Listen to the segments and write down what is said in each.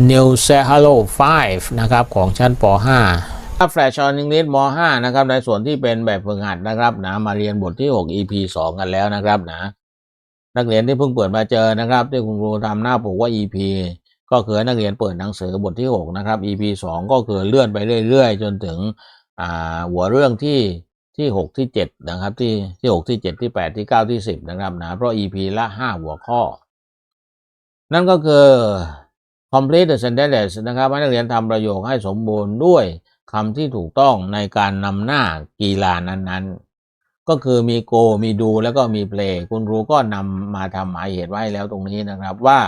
New s e Hello 5 นะครับ ของชั้นป .5 ถ้าแฟลชออนอังกฤษม .5 นะครับ ในส่วนที่เป็นแบบฝึกหัดนะครับนะมาเรียนบทที่ 6 EP 2 กันแล้วนะครับนะนักเรียนที่เพิ่งเปิดมาเจอนะครับ ที่คุณครูทำหน้าปกว่า EP ก็คือนักเรียนเปิดหนังสือบทที่ 6 นะครับ EP 2 ก็คือเลื่อนไปเรื่อยๆ จนถึงหัวเรื่องที่ที่ 6 ที่ 7 นะครับที่ที่ 6 ที่ 7 ที่ 8 ที่ 9 ที่ 10 นะครับนะเพราะ EP ละ 5 หัวข้อ นั่นก็คือ complete the sentence นะครับให้นักเรียนทำประโยคให้สมบูรณ์ด้วยคำที่ถูกต้องในการนำหน้ากีฬานั้นๆ ก็คือมี go มี do แล้วก็มี play คุณครูก็นำมาทำหมายเหตุไว้แล้วตรงนี้นะครับว่า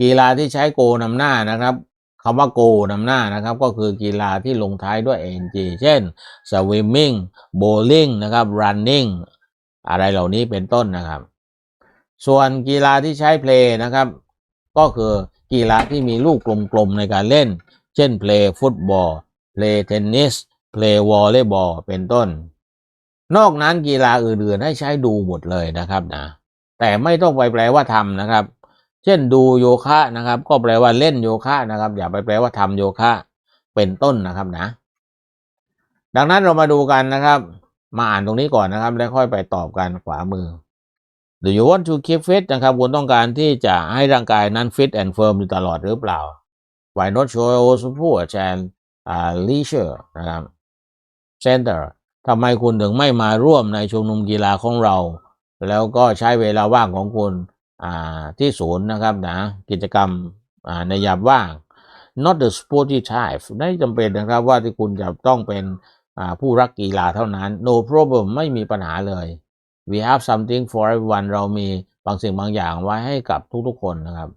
กีฬาที่ใช้ go นำหน้านะครับคำว่า go นำหน้านะครับ ก็คือกีฬาที่ลงท้ายด้วย ng เช่น swimming bowling นะครับ running อะไรเหล่านี้เป็นต้นนะครับ ส่วนกีฬาที่ใช้ play นะครับ ก็คือ กีฬาที่มีลูกกลมๆในการเล่น เช่น play ฟุตบอล play เทนนิส play วอลเลย์บอลเป็นต้น นอกนั้นกีฬาอื่นๆให้ใช้ดูหมดเลยนะครับนะแต่ไม่ต้องไปแปลว่าทำนะครับ เช่นดูโยคะนะครับ ก็แปลว่าเล่นโยคะนะครับ อย่าไปแปลว่าทำโยคะเป็นต้นนะครับนะ ดังนั้นเรามาดูกันนะครับ มาอ่านตรงนี้ก่อนนะครับ แล้วค่อยไปตอบกันขวามือ Do you want to keep fit นะครับ คุณต้องการที่จะให้ร่างกายนั้น fit and firm อยู่ตลอดหรือเปล่า Why not show support and uh, leisure นะครับ center ทำไมคุณถึงไม่มาร่วมในชุมนุมกีฬาของเรา แล้วก็ใช้เวลาว่างของคุณที่ศูนย์นะครับนะกิจกรรมในยามว่าง not the sporty type ไม่จำเป็นนะครับว่าที่คุณจะต้องเป็นผู้รักกีฬาเท่านั้น no problem ไม่มีปัญหาเลย we have something for everyone เรามีบางสิ่งบางอย่างไว้ให้กับทุกๆคนนะครับ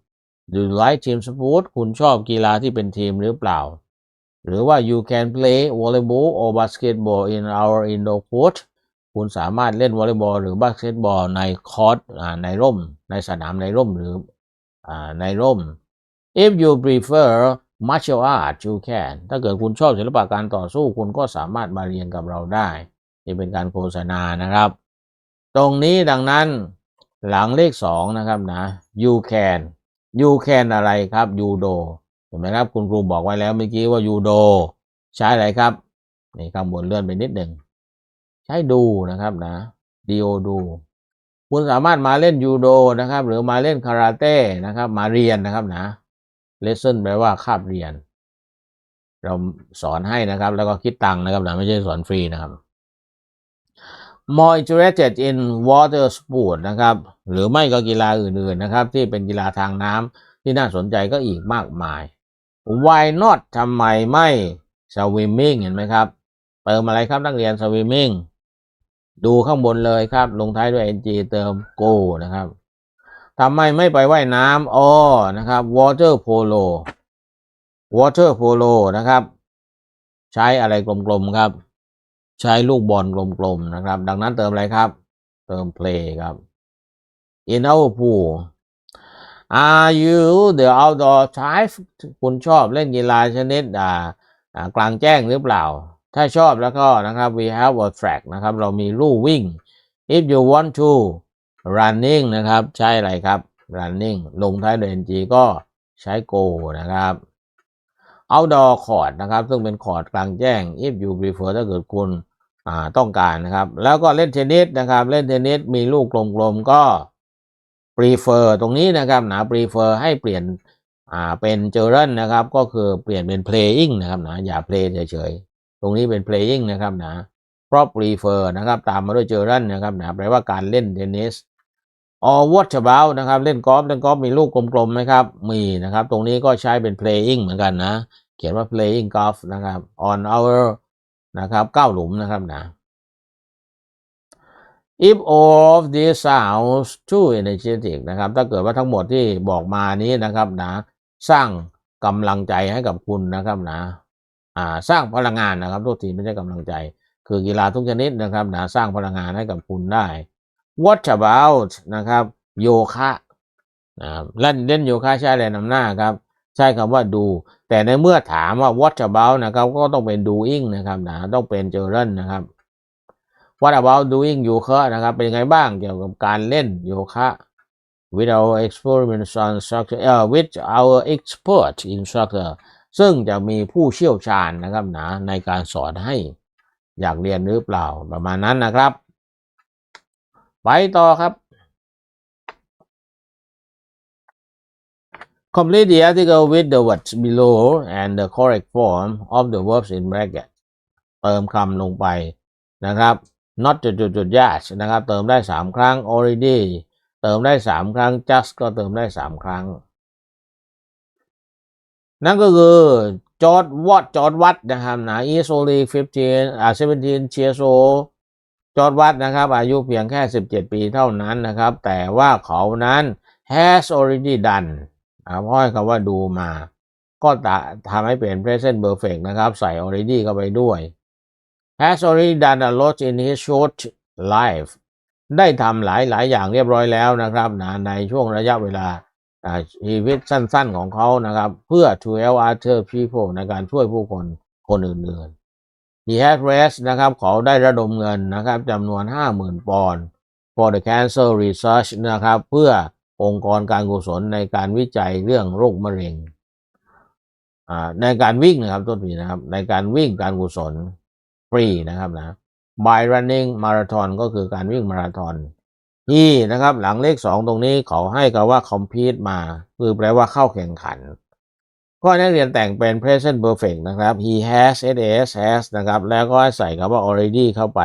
do you like team sport คุณชอบกีฬาที่เป็นทีมหรือเปล่า หรือว่า you can play volleyball or basketball in our indoor court คุณสามารถเล่นวอลเลย์บอลหรือบาสเกตบอลในคอร์ตในร่ม ในสนามในร่มหรืออในร่ม if you prefer martial art you can ถ้าเกิดคุณชอบศิลปะการต่อสู้ คุณก็สามารถมาเรียนกับเราได้ นี่เป็นการโฆษณานะครับ ตรงนี้ดังนั้นหลังเลขสองนะครับนะ you can you can อะไรครับ judo เห็นไหมครับคุณครูบอกไว้แล้วเมื่อกี้ว่า judo ใช้อะไรครับนี่ข้างบนเลื่อนไปนิดหนึ่งใช้ดูนะครับนะ do ดูคุณสามารถมาเล่นยูโดนะครับ หรือมาเล่นคาราเต้นะครับ มาเรียนนะครับนะ lesson แปลว่าคาบเรียน เราสอนให้นะครับ แล้วก็คิดตังค์นะครับนะไม่ใช่สอนฟรีนะครับ more interested in water sport นะครับ หรือไม่ก็กีฬาอื่นๆนะครับ ที่เป็นกีฬาทางน้ำที่น่าสนใจก็อีกมากมาย why not ทำไมไม่ swimming เห็นไหมครับ เติมอะไรครับนักเรียน swimming ดูข้างบนเลยครับ ลงท้ายด้วย ng เติม go นะครับทำไมไม่ไปว่ายน้ำอ๋อนะครับ water polo water polo นะครับ ใช้อะไรกลมๆครับ ใช้ลูกบอลกลมๆนะครับ ดังนั้นเติมอะไรครับ เติม play ครับ in our pool are you the outdoor type คุณชอบเล่นกีฬาชนิดอ่ากลางแจ้งหรือเปล่า ถ้าชอบแล้วก็นะครับ we have a track นะครับ เรามีลู่วิ่ง if you want to running นะครับ ใช้อะไรครับ running ลงท้ายด้วย ng ก็ใช้ go นะครับ outdoor court นะครับ ซึ่งเป็นคอร์ดกลางแจ้ง if you prefer ถ้าเกิดคุณ ต้องการนะครับ แล้วก็เล่นเทนนิสนะครับ เล่นเทนนิสมีลูกกลมๆก็ prefer ตรงนี้นะครับหนะ prefer ให้เปลี่ยนอ่าเป็น gerund นะครับ ก็คือเปลี่ยนเป็น playing นะครับนะอย่า play เฉยๆตรงนี้เป็น playing นะครับนะเพราะ prefer นะครับ ตามมาด้วย gerund นะครับนะแปลว่าการเล่นเทนนิส or what about นะครับ เล่นกอล์ฟเล่นกอล์ฟมีลูกกลมๆไหมครับ มีนะครับ ตรงนี้ก็ใช้เป็น playing เหมือนกันนะ เขียนว่า playing golf นะครับ on our นะครับเก้าหลุมนะครับนะ if all of these sounds too energetic นะครับ ถ้าเกิดว่าทั้งหมดที่บอกมานี้นะครับนะ สร้างกำลังใจให้กับคุณนะครับนะอ่าสร้างพลังงานนะครับทุกทีไม่ใช่กำลังใจ คือกีฬาทุกชนิดนะครับนะสร้างพลังงานให้กับคุณได้ what about นะครับโยคะนะเล่นเล่นโยคะใช้อะไรนำหน้าครับ ใช้คำว่าดู แต่ในเมื่อถามว่า what about นะครับ ก็ต้องเป็น doing นะครับนะต้องเป็น g e r u n นะครับ what about doing โยคะนะครับ เป็นยังไงบ้างเกี่ยวกับการเล่นโยคะ with our experiment instructor เอ่อ with our expert instructor ซึ่งจะมีผู้เชี่ยวชาญนะครับนะในการสอนให้อยากเรียนหรือเปล่าประมาณนั้นนะครับ ไปต่อครับ Complete the article with the words below and the correct form of the verbs in bracket เติมคำลงไปนะครับ not จุดจุดจุด yet นะครับ เติมได้สามครั้ง already เติมได้สามครั้ง just ก็เติมได้สามครั้ง นั่นก็คือจอร์ดวัดจอร์ดวัดนะครับนะ is only 15อ่า17 years old จอร์ดวัดนะครับ อายุเพียงแค่ 17 ปีเท่านั้นนะครับ แต่ว่าเขานั้น has already done อ่าเพราะให้คำว่าดูมา ก็ทำให้เป็น present perfect นะครับ ใส่ already เข้าไปด้วย has already done a lot in his short life ได้ทำหลายหลายอย่างเรียบร้อยแล้วนะครับนะในช่วงระยะเวลาอ่าชีวิตสั้นๆของเขานะครับ เพื่อ to help other people ในการช่วยผู้คนคนอื่นๆ he has raised นะครับเขาได้ระดมเงินนะครับจำนวน 50,000 ปอนด์ for the cancer research นะครับ เพื่อ องค์กรการกุศลในการวิจัยเรื่องโรคมะเร็งในการวิ่งนะครับต้นปีนะครับ ในการวิ่งการกุศลฟรีนะครับนะ by running marathon ก็คือการวิ่งมาราธอนที่นะครับหลังเลขสองตรงนี้เขาให้กับว่า compete มา คือแปลว่าเข้าแข่งขัน ก็นักเรียนแต่งเป็น present perfect นะครับ he has has has นะครับ แล้วก็ให้ใส่คำว่า already เข้าไป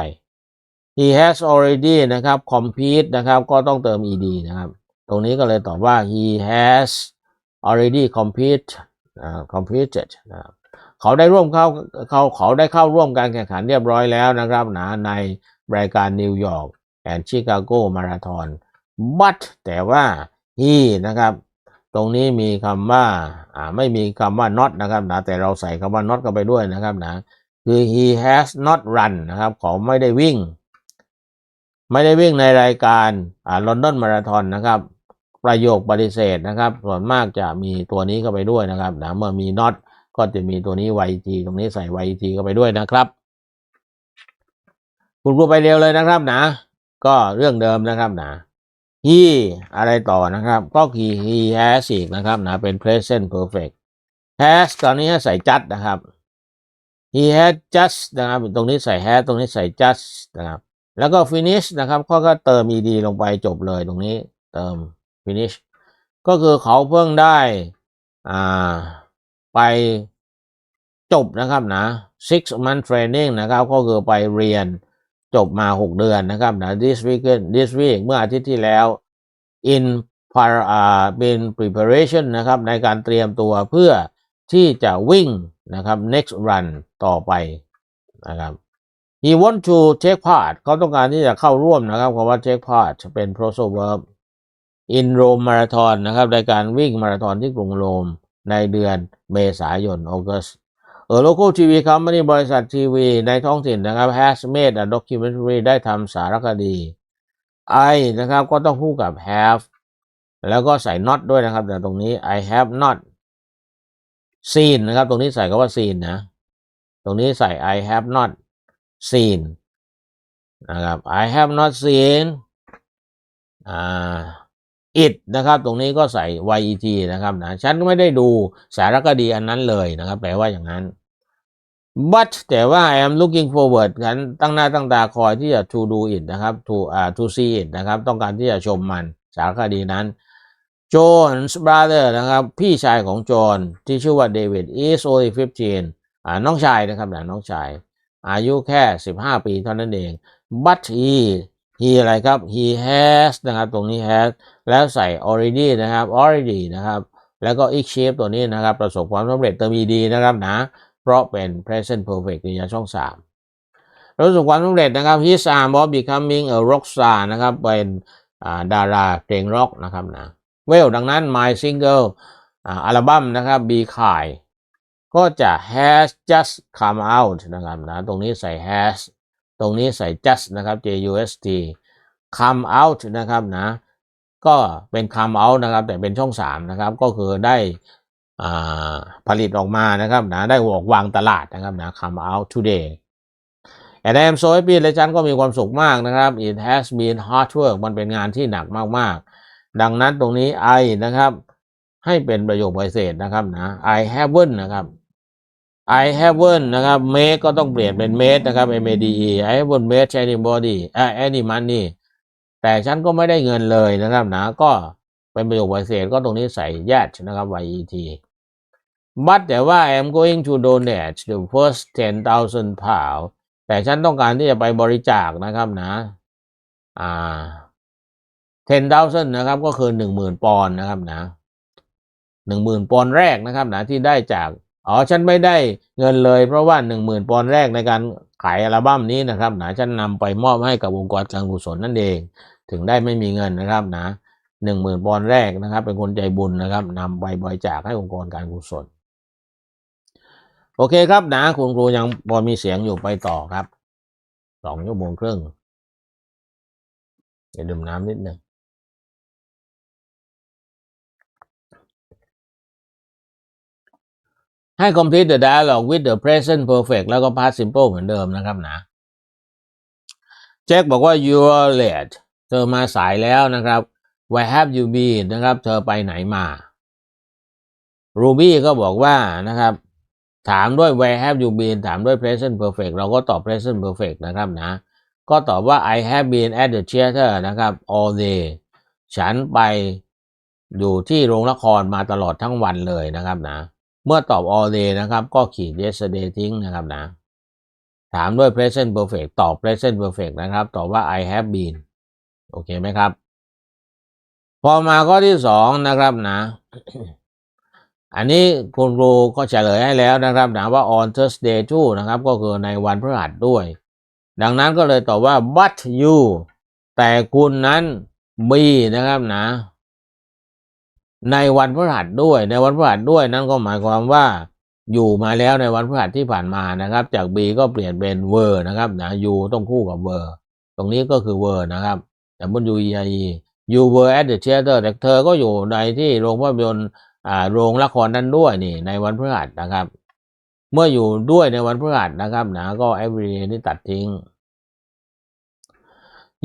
he has already นะครับ compete นะครับ ก็ต้องเติม ed นะครับ ตรงนี้ก็เลยตอบว่า he has already complete completed นะครับเขาได้ร่วมเข้าเขาเขาได้เข้าร่วมการแข่งขันเรียบร้อยแล้วนะครับนะในรายการนิวยอร์กแอนชิคาโกมาราธอน but แต่ว่า he นะครับ ตรงนี้มีคำว่าอ่าไม่มีคำว่า not นะครับนะแต่เราใส่คำว่า not เข้าไปด้วยนะครับนะคือ he has not run นะครับเขาไม่ได้วิ่ง ไม่ได้วิ่งในรายการอ่าลอนดอนมาราธอนนะครับ ประโยคปฏิเสธนะครับ ส่วนมากจะมีตัวนี้เข้าไปด้วยนะครับนะเมื่อมี not ก็จะมีตัวนี้ YG ตรงนี้ใส่ YG เข้าไปด้วยนะครับ คุณครูไปเร็วเลยนะครับนะ ก็เรื่องเดิมนะครับนะ he อะไรต่อนะครับ ก็คือ he has อีกนะครับนะเป็น present perfect has ตอนนี้ให้ใส่ just นะครับ he had just นะครับตรงนี้ใส่ has ตรงนี้ใส่ just นะครับ แล้วก็ finish นะครับก็ก็เติม ed ลงไปจบเลยตรงนี้เติม finish ก็คือเขาเพิ่งได้อ่าไปจบนะครับนะ six month training นะครับ ก็คือไปเรียนจบมา 6 เดือนนะครับนะ this week this week เมื่ออาทิตย์ที่แล้ว in par อ่าเป็น preparation นะครับในการเตรียมตัวเพื่อที่จะวิ่งนะครับ next run ต่อไปนะครับ he want to take part เขาต้องการที่จะเข้าร่วมนะครับคำว่า take part เป็น prosal verb in Rome Marathon นะครับในการวิ่งมาราธอนที่กรุงโรมในเดือนเมษายน August เออ local TV company บริษัททีวีในท้องถิ่นนะครับ has made a documentary ได้ทำสารคดี I นะครับก็ต้องคู่กับ have แล้วก็ใส่ not ด้วยนะครับ แต่ตรงนี้ I have not seen นะครับ ตรงนี้ใส่คำว่า seen นะ ตรงนี้ใส่ I have not seen นะครับ I have not seen อ่า it นะครับ ตรงนี้ก็ใส่ yet นะครับนะฉันไม่ได้ดูสารคดีอันนั้นเลยนะครับ แปลว่าอย่างนั้น but แต่ว่า I am looking forward ฉันตั้งหน้าตั้งตาคอยที่จะ to do it นะครับ to อ่า to see it นะครับ ต้องการที่จะชมมันสารคดีนั้น John's brother นะครับ พี่ชายของจอห์นที่ชื่อว่าเดวิด is only 15อ่าน้องชายนะครับนะน้องชาย อายุแค่ 15 ปีเท่านั้นเอง but he he อะไรครับ he has นะครับ ตรงนี้ has แล้วใส่ already นะครับ already นะครับ แล้วก็ achieve ตัวนี้นะครับ ประสบความสำเร็จเติม ed นะครับนะ เพราะเป็น present perfect กริยาช่อง 3 ประสบความสำเร็จนะครับ his arm of becoming a rock star นะครับ เป็นดาราเพลงร็อกนะครับนะ well ดังนั้น my single อัลบั้มนะครับ be kind ก็จะ has just come out นะครับนะ ตรงนี้ใส่ has ตรงนี้ใส่ just นะครับ j u s t come out นะครับนะก็เป็น come out นะครับ แต่เป็นช่อง 3 นะครับ ก็คือได้ผลิตออกมานะครับนะได้ออกวางตลาดนะครับนะ come out today and I am so happy และฉันก็มีความสุขมากนะครับ it has been hard work มันเป็นงานที่หนักมากๆ ดังนั้นตรงนี้ I นะครับ ให้เป็นประโยคปฏิเสธนะครับนะ I haven't นะครับ I haven't นะครับ make ก็ต้องเปลี่ยนเป็น made นะครับ M A D E I haven't made anybody อ่า any money แต่ฉันก็ไม่ได้เงินเลยนะครับนะก็เป็นประโยคปฏิเสธก็ตรงนี้ใส่ yet นะครับ y e t but แต่ว่า I am going to donate the first 10,000 pound แต่ฉันต้องการที่จะไปบริจาคนะครับนะ อ่า 10,000นะครับก็คือ 10,000 ปอนด์นะครับนะ 10,000 ปอนด์แรกนะครับนะที่ได้จาก อ๋อฉันไม่ได้เงินเลยเพราะว่า 10,000ปอนด์แรกในการขายอัลบั้มนี้นะครับนะฉันนำไปมอบให้กับองค์กรการกุศลนั่นเอง ถึงได้ไม่มีเงินนะครับนะ10,000ปอนด์แรกนะครับ เป็นคนใจบุญนะครับนำไปบริจาคให้องค์กรการกุศล โอเคครับนะคุณครูยังพอมีเสียงอยู่ไปต่อครับสองชั่วโมงครึ่งอย่าดื่มน้ำนิดหนึ่ง ให้ complete the dialogue with the present perfect แล้วก็ past simple เหมือนเดิมนะครับนะแจ็คบอกว่า you are late เธอมาสายแล้วนะครับ where have you been นะครับ เธอไปไหนมา Ruby ก็บอกว่านะครับ ถามด้วย where have you been ถามด้วย present perfect เราก็ตอบ present perfect นะครับนะ ก็ตอบว่า I have been at the theater นะครับ all day ฉันไปอยู่ที่โรงละครมาตลอดทั้งวันเลยนะครับนะ เมื่อตอบ all day นะครับ ก็ขีด yesterday ทิ้งนะครับนะ ถามด้วย present perfect ตอบ present perfect นะครับ ตอบว่า I have been โอเคไหมครับ พอมาข้อที่สองนะครับนะ อันนี้คุณครูก็เฉลยให้แล้วนะครับนะว่า on Thursday too นะครับ ก็คือในวันพฤหัสด้วย ดังนั้นก็เลยตอบว่า but you แต่คุณนั้นมีนะครับนะ ในวันพฤหัสด้วยในวันพฤหัสด้วยนั่นก็หมายความว่าอยู่มาแล้วในวันพฤหัสที่ผ่านมานะครับ จาก B ก็เปลี่ยนเป็น were นะครับนะ you ต้องคู่กับ were ตรงนี้ก็คือ were นะครับแต่บน U E I E you were at the theater แต่เธอก็อยู่ในที่โรงภาพยนตร์อ่าโรงละครนั้นด้วยนี่ ในวันพฤหัสนะครับ เมื่ออยู่ด้วยในวันพฤหัสนะครับนะก็ every day นี่ตัดทิ้ง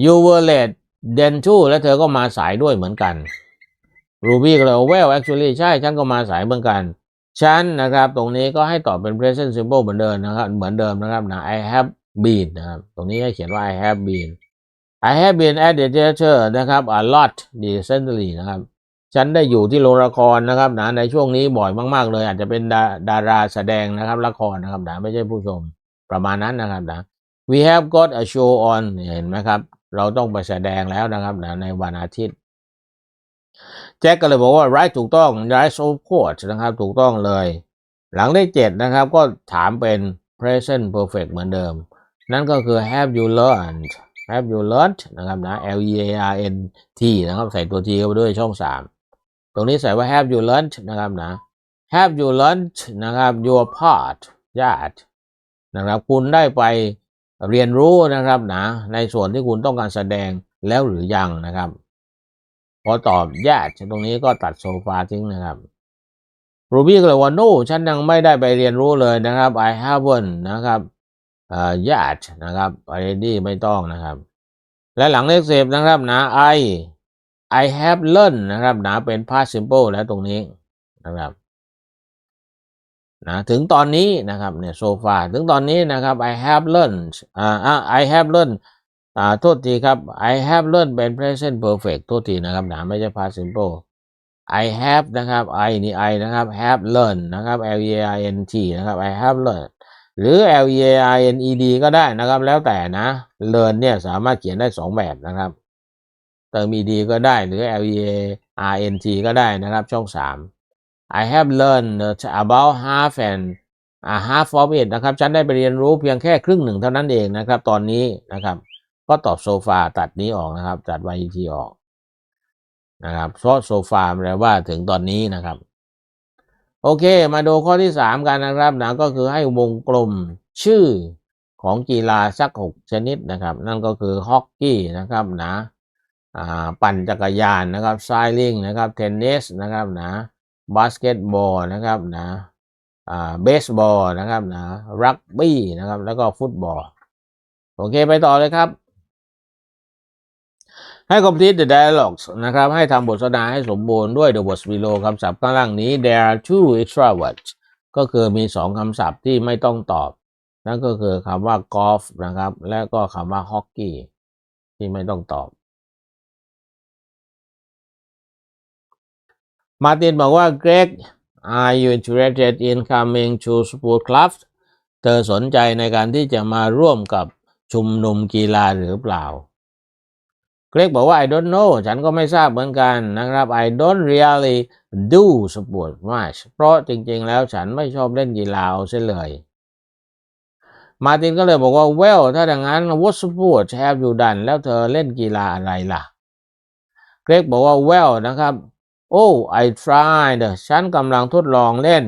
you were late then too และเธอก็มาสายด้วยเหมือนกัน Ruby ก็เลย well actually ใช่ ฉันก็มาสายเหมือนกัน ฉันนะครับ ตรงนี้ก็ให้ตอบเป็น present simple เหมือนเดิมนะครับ เหมือนเดิมนะครับนะ I have been นะครับ ตรงนี้ให้เขียนว่า I have been I have been at the theater นะครับ a lot recently นะครับ ฉันได้อยู่ที่โรงละครนะครับนะในช่วงนี้บ่อยมาก ๆ เลย อาจจะเป็นดาดาราแสดงนะครับละครนะครับนะไม่ใช่ผู้ชมประมาณนั้นนะครับนะ we have got a show on เห็นไหมครับ เราต้องไปแสดงแล้วนะครับนะในวันอาทิตย์ แจ็คก็เลยบอกว่า right ถูกต้อง right of course นะครับ ถูกต้องเลย หลังเลขเจ็ดนะครับก็ถามเป็น present perfect เหมือนเดิม นั่นก็คือ have you learned have you learned นะครับนะ L E A R N T นะครับ ใส่ตัว T เข้าไปด้วยช่องสามตรงนี้ใส่ว่า have you learned นะครับนะ have you learned นะครับ your part yet นะครับ คุณได้ไปเรียนรู้นะครับนะในส่วนที่คุณต้องการแสดงแล้วหรือยังนะครับ พอตอบ yet ตรงนี้ก็ตัดโซฟาทิ้งนะครับ Ruby ก็เลยว่า no ฉันยังไม่ได้ไปเรียนรู้เลยนะครับ I haven't นะครับเอ่อ yet นะครับ already ไม่ต้องนะครับ และหลังเลขสิบนะครับนะ I I have learned นะครับนะเป็น past simple แล้วตรงนี้นะครับนะถึงตอนนี้นะครับเนี่ยโซฟาถึงตอนนี้นะครับ I have learned อ่า I have learned อ่าโทษทีครับ I have learned เป็น present perfect โทษทีนะครับนะไม่ใช่ past simple I have นะครับ I นี่ I นะครับ have learned นะครับ L E A I N T นะครับ I have learned หรือ L E A I N E D ก็ได้นะครับ แล้วแต่นะ learn เนี่ยสามารถเขียนได้สองแบบนะครับ เติม ed ก็ได้หรือ l e a r n t ก็ได้นะครับช่องสาม I have learned about half and a half of it นะครับ ฉันได้ไปเรียนรู้เพียงแค่ครึ่งหนึ่งเท่านั้นเองนะครับ ตอนนี้นะครับ ก็ตอบโซฟาตัดนี้ออกนะครับ ตัด yet ออกนะครับเพราะโซฟาแปลว่าถึงตอนนี้นะครับ โอเค มาดูข้อที่สามกันนะครับนะก็คือให้วงกลมชื่อของกีฬาสักหกชนิดนะครับ นั่นก็คือฮอกกี้นะครับนะอ่าปั่นจักรยานนะครับไซลิงนะครับเทนนิสนะครับนะบาสเกตบอลนะครับนะอ่าเบสบอลนะครับนะรักบี้นะครับแล้วก็ฟุตบอล โอเคไปต่อเลยครับ ให้ complete the dialogues นะครับ ให้ทำบทสนทนาให้สมบูรณ์ด้วย the words below คำศัพท์ข้างล่างนี้ there are two extra words ก็คือมีสองคำศัพท์ที่ไม่ต้องตอบ นั่นก็คือคำว่า golf นะครับ และก็คำว่า hockey ที่ไม่ต้องตอบ มาร์ตินบอกว่า Greg are you interested in coming to sport club เธอสนใจในการที่จะมาร่วมกับชุมนุมกีฬาหรือเปล่า เกรกบอกว่า I don't know ฉันก็ไม่ทราบเหมือนกันนะครับ I don't really do sport much เพราะจริงๆแล้วฉันไม่ชอบเล่นกีฬาเอาเสียเลย มาตินก็เลยบอกว่า well ถ้าดังนั้น what sport have you done แล้วเธอเล่นกีฬาอะไรล่ะ เกรกบอกว่า well นะครับ oh I tried ฉันกำลังทดลองเล่น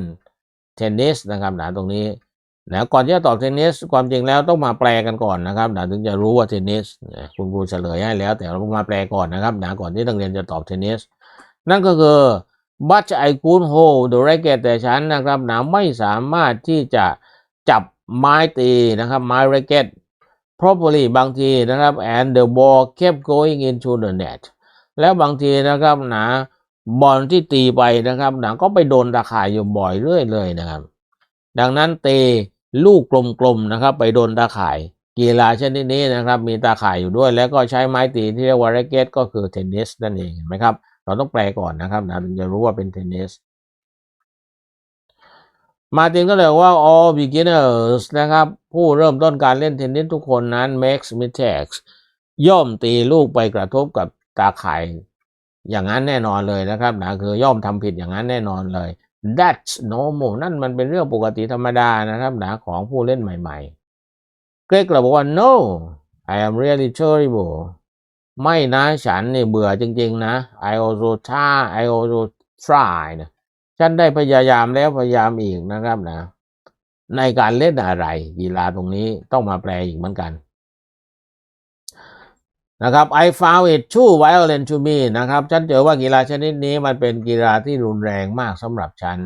เทนนิสนะครับนะตรงนี้ นะก่อนที่จะตอบเทนนิสความจริงแล้วต้องมาแปลกันก่อนนะครับนะถึงจะรู้ว่าเทนนิสนะคุณครูเฉลยให้แล้ว แต่เรามาแปลก่อนนะครับนะก่อนที่นักเรียนจะตอบเทนนิสนั่นก็คือ but I could hold the racket แต่ฉันนะครับนะไม่สามารถที่จะจับไม้ตีนะครับไม้ racket properly บางทีนะครับ and the ball kept going into the net แล้วบางทีนะครับนะบอลที่ตีไปนะครับนะก็ไปโดนตาข่ายอยู่บ่อยเรื่อยเลยนะครับ ดังนั้นตี ลูกกลมๆนะครับ ไปโดนตาข่าย กีฬาชนิดนี้นะครับ มีตาข่ายอยู่ด้วย แล้วก็ใช้ไม้ตีที่เรียกว่าแร็กเก็ตก็คือเทนนิสนั่นเองเห็นไหมครับ เราต้องแปลก่อนนะครับนะถึงจะรู้ว่าเป็นเทนนิสมาตินก็เลยว่า all beginners นะครับ ผู้เริ่มต้นการเล่นเทนนิสทุกคนนั้น makes mistakes ย่อมตีลูกไปกระทบกับตาข่ายอย่างนั้นแน่นอนเลยนะครับนะคือย่อมทำผิดอย่างนั้นแน่นอนเลย that's normal นั่นมันเป็นเรื่องปกติธรรมดานะครับหนะของผู้เล่นใหม่ๆ เกรกเลยบอกว่า no I am really terrible ไม่นะฉันนี่เบื่อจริงๆนะ I also try I also try นะฉันได้พยายามแล้วพยายามอีกนะครับนะ ในการเล่นอะไรกีฬาตรงนี้ต้องมาแปลอีกเหมือนกัน นะครับ I found it too violent to me นะครับ ฉันเจอว่ากีฬาชนิดนี้มันเป็นกีฬาที่รุนแรงมากสำหรับฉัน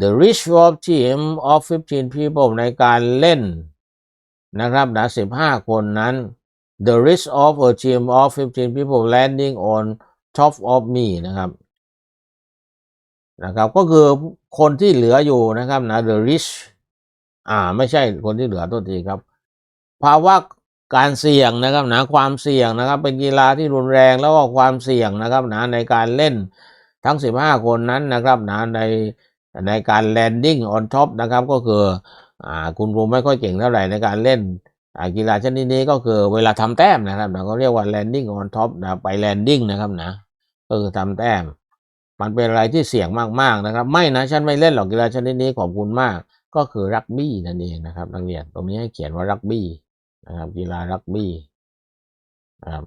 The rich of team of 15 people ในการเล่นนะครับนะ15 คนนั้น The rich of a team of 15 people landing on top of me นะครับนะครับก็คือคนที่เหลืออยู่นะครับนะ The rich อ่าไม่ใช่คนที่เหลือตัวทีครับ ภาวะ การเสี่ยงนะครับนะความเสี่ยงนะครับ เป็นกีฬาที่รุนแรงแล้วก็ความเสี่ยงนะครับนะในการเล่นทั้ง 15 คนนั้นนะครับนะในในการ landing on top นะครับก็คืออ่าคุณครูไม่ค่อยเก่งเท่าไหร่ในการเล่นกีฬาชนิดนี้ก็คือเวลาทำแต้มนะครับนะเขาเรียกว่า landing on top นะไป landing นะครับนะก็คือทำแต้ม มันเป็นอะไรที่เสี่ยงมากๆนะครับ ไม่นะฉันไม่เล่นหรอกกีฬาชนิดนี้ขอบคุณมาก ก็คือรักบี้นั่นเองนะครับนักเรียนตรงนี้ให้เขียนว่ารักบี้ นะครับ กีฬารักบี้นะครับ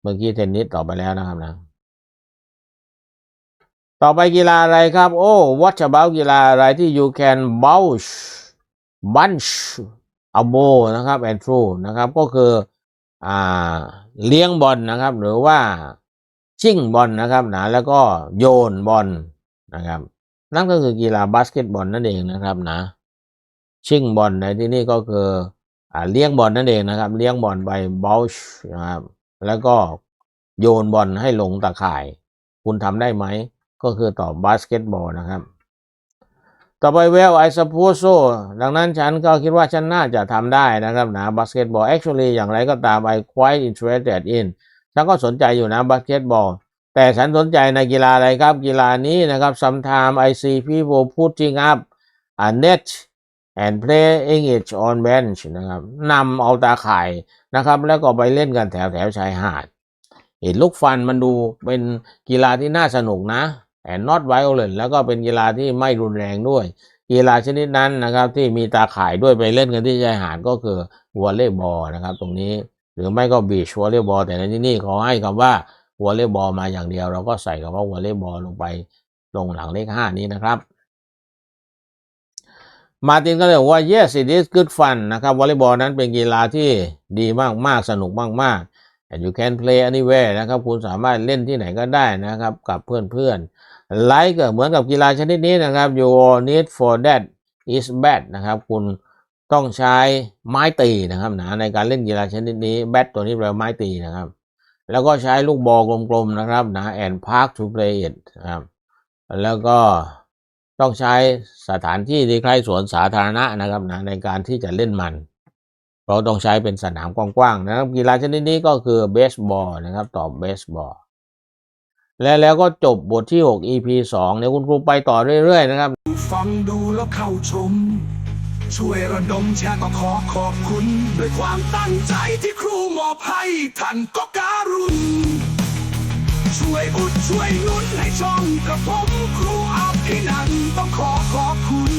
เมื่อกี้เทนนิสต่อไปแล้วนะครับนะ ต่อไปกีฬาอะไรครับ โอ้ what about กีฬาอะไรที่ you can bounce bunch a ball นะครับ and throw นะครับ ก็คืออ่าเลี้ยงบอลนะครับ หรือว่าชิ่งบอลนะครับนะแล้วก็โยนบอลนะครับ นั่นก็คือกีฬาบาสเกตบอลนั่นเองนะครับนะ ชิ่งบอลในที่นี้ก็คือ เลี้ยงบอลนั่นเองนะครับ เลี้ยงบอลไปบอลชนะครับแล้วก็โยนบอลให้ลงตาข่าย คุณทำได้ไหม ก็คือตอบบาสเกตบอลนะครับ ต่อไป well I suppose so ดังนั้นฉันก็คิดว่าฉันน่าจะทำได้นะครับนะบาสเกตบอล actually อย่างไรก็ตาม I quite interested in ฉันก็สนใจอยู่นะบาสเกตบอลแต่ฉันสนใจในกีฬาอะไรครับ กีฬานี้นะครับ sometimes I see people putting up a net and playing it on bench นะครับนำเอาตาข่ายนะครับ แล้วก็ไปเล่นกันแถวแถวชายหาด เห็นลูกฟันมันดูเป็นกีฬาที่น่าสนุกนะ and not violent แล้วก็เป็นกีฬาที่ไม่รุนแรงด้วย กีฬาชนิดนั้นนะครับ ที่มีตาข่ายด้วยไปเล่นกันที่ชายหาดก็คือวอลเลย์บอลนะครับ ตรงนี้หรือไม่ก็บีชวอลเลย์บอลแต่ในที่นี่เขาให้คำว่าวอลเลย์บอลมาอย่างเดียว เราก็ใส่คำว่าวอลเลย์บอลลงไปลงหลังเลขห้านี้นะครับ มาตินก็เลยบอกว่า yes it is good fun นะครับวอลเลย์บอลนั้นเป็นกีฬาที่ดีมาก ๆ สนุกมาก ๆ and you can play anywhere นะครับ คุณสามารถเล่นที่ไหนก็ได้นะครับ กับเพื่อนๆ like เหมือนกับกีฬาชนิดนี้นะครับ your need for that is bad นะครับ คุณต้องใช้ไม้ตีนะครับนะในการเล่นกีฬาชนิดนี้ bat ตัวนี้แปลว่าไม้ตีนะครับ แล้วก็ใช้ลูกบอลกลมๆนะครับนะ and park to play it นะครับแล้วก็ ต้องใช้สถานที่ที่ใกล้สวนสาธารณะนะครับนะในการที่จะเล่นมัน เพราะต้องใช้เป็นสนามกว้างๆนะครับกีฬาชนิดนี้ก็คือเบสบอลนะครับตอบเบสบอลและแล้วก็จบบทที่ 6 EP 2เนี่ยคุณครูไปต่อเรื่อย ๆ นะครับ ฟังดูแล้วเข้าชม ช่วยระดมแชร์ก็ขอขอบคุณ ด้วยความตั้งใจที่ครูมอบให้ท่านก็การุณ ช่วยอุดช่วยนุนให้ช่องกระผมครูอา พี่นั้นต้องขอขอบคุณ